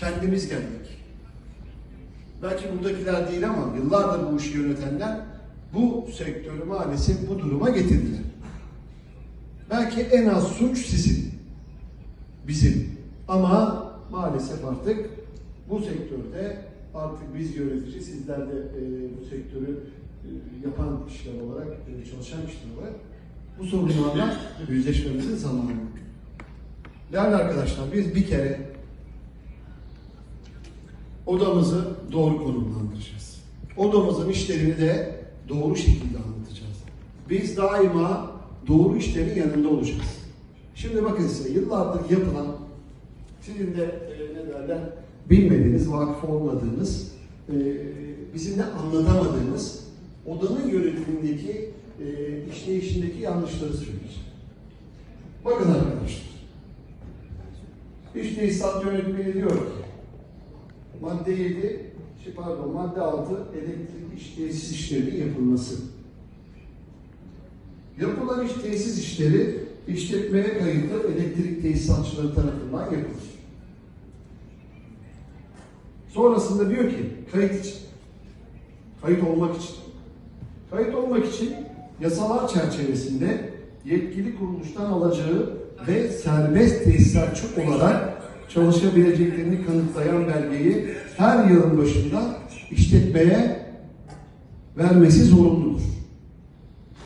kendimiz geldik. Belki buradakiler değil ama yıllardır bu işi yönetenler bu sektörü maalesef bu duruma getirdiler. Belki en az suç sizin, bizim. Ama maalesef artık bu sektörde artık biz yönetici, sizler de e, bu sektörü e, yapan kişiler olarak, e, çalışan kişiler olarak bu sorunlarla yüzleşmemizin zamanı. Değerli arkadaşlar biz bir kere odamızı doğru konumlandıracağız. Odamızın işlerini de doğru şekilde anlatacağız. Biz daima doğru işlerin yanında olacağız. Şimdi bakın size yıllardır yapılan sizin de e, ne derler bilmediğiniz, vakıf olmadığınız, e, bizim de anlatamadığımız odanın yönetimindeki e, işleyişindeki yanlışları söyleyeceğim. Bakın arkadaşlar. İş tesisat yönetmeni diyor ki madde 7 şey pardon madde 6 elektrik iş tesis işlerinin yapılması. Yapılan iş tesis işleri işletmeye kayıtlı elektrik tesisatçıları tarafından yapılır. Sonrasında diyor ki kayıt için. Kayıt olmak için. Kayıt olmak için yasalar çerçevesinde yetkili kuruluştan alacağı ve serbest tesisatçı olarak çalışabileceklerini kanıtlayan belgeyi her yılın başında işletmeye vermesi zorunludur.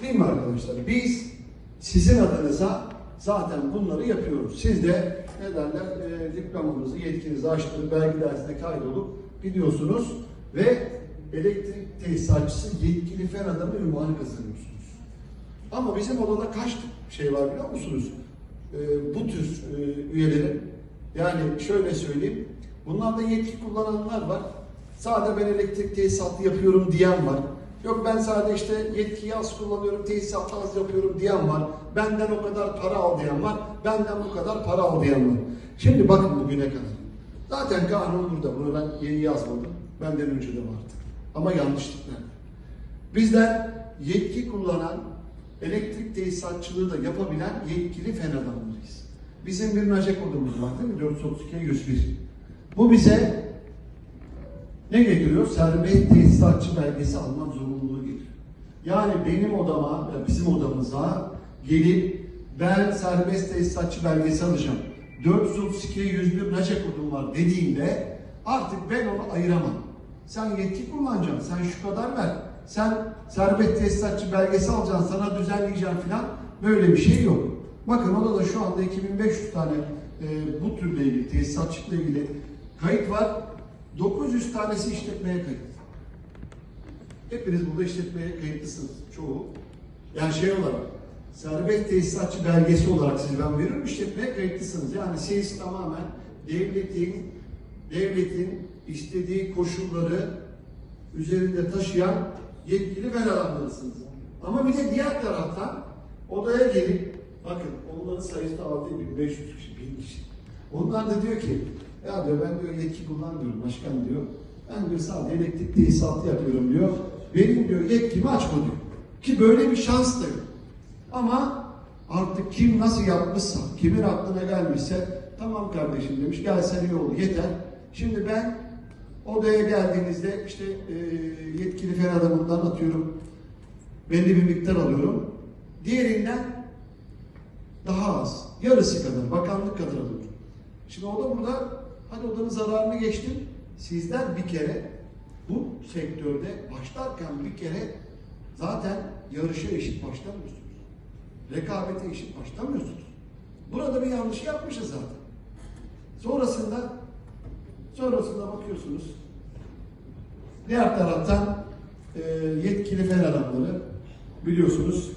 Değil mi arkadaşlar? Biz sizin adınıza zaten bunları yapıyoruz. Siz de ne derler e, diplomanızı, yetkinizi açtırıp belge dersine kaydolup gidiyorsunuz ve elektrik tesisatçısı yetkili fen adamı ünvanı kazanıyorsunuz. Ama bizim odada kaç şey var biliyor musunuz? E, bu tür e, üyelerin yani şöyle söyleyeyim. Bunlarda yetki kullananlar var. Sadece ben elektrik tesisatı yapıyorum diyen var. Yok ben sadece işte yetkiyi az kullanıyorum, tesisatı az yapıyorum diyen var. Benden o kadar para al diyen var. Benden bu kadar para al diyen var. Şimdi bakın bugüne kadar. Zaten kanun burada. Bunu ben yeni yazmadım. Benden önce de vardı. Ama yanlışlıklar. Bizler yetki kullanan, elektrik tesisatçılığı da yapabilen yetkili fen adamlarıyız. Bizim bir NACEK kodumuz var değil mi? 432 101. Bu bize ne getiriyor? Serbest tesisatçı belgesi almak zorunluluğu getiriyor. Yani benim odama, bizim odamıza gelip ben serbest tesisatçı belgesi alacağım. 432 101 NACEK kodum var dediğinde artık ben onu ayıramam. Sen yetki kullanacaksın, sen şu kadar ver. Sen serbest tesisatçı belgesi alacaksın, sana düzenleyeceğim falan. Böyle bir şey yok. Bakın odada şu anda 2500 tane e, bu türle ilgili, tesisatçılıkla ilgili kayıt var. 900 tanesi işletmeye kayıt. Hepiniz burada işletmeye kayıtlısınız çoğu. Yani şey olarak, serbest tesisatçı belgesi olarak size ben veriyorum, işletmeye kayıtlısınız. Yani siz tamamen devletin, devletin istediği koşulları üzerinde taşıyan yetkili ver adamlarısınız. Ama bir de diğer taraftan odaya gelip, bakın onların sayısı da 6500 kişi, 1000 kişi. Onlar da diyor ki, ya diyor ben diyor yetki kullanmıyorum başkan diyor. Ben diyor sadece elektrik tesisatı yapıyorum diyor. Benim diyor yetkimi açma diyor. Ki böyle bir şans da yok. Ama artık kim nasıl yapmışsa, kimin aklına gelmişse tamam kardeşim demiş gel sen iyi ol yeter. Şimdi ben odaya geldiğinizde işte e, yetkili fen adamından atıyorum belli bir miktar alıyorum. Diğerinden daha az. Yarısı kadar, bakanlık kadar alıyorum. Şimdi o da burada hadi odanın zararını geçtim. Sizler bir kere bu sektörde başlarken bir kere zaten yarışa eşit başlamıyorsunuz. Rekabete eşit başlamıyorsunuz. Burada bir yanlış yapmışız zaten. Sonrasında sonrasında bakıyorsunuz diğer taraftan e, yetkili fen adamları biliyorsunuz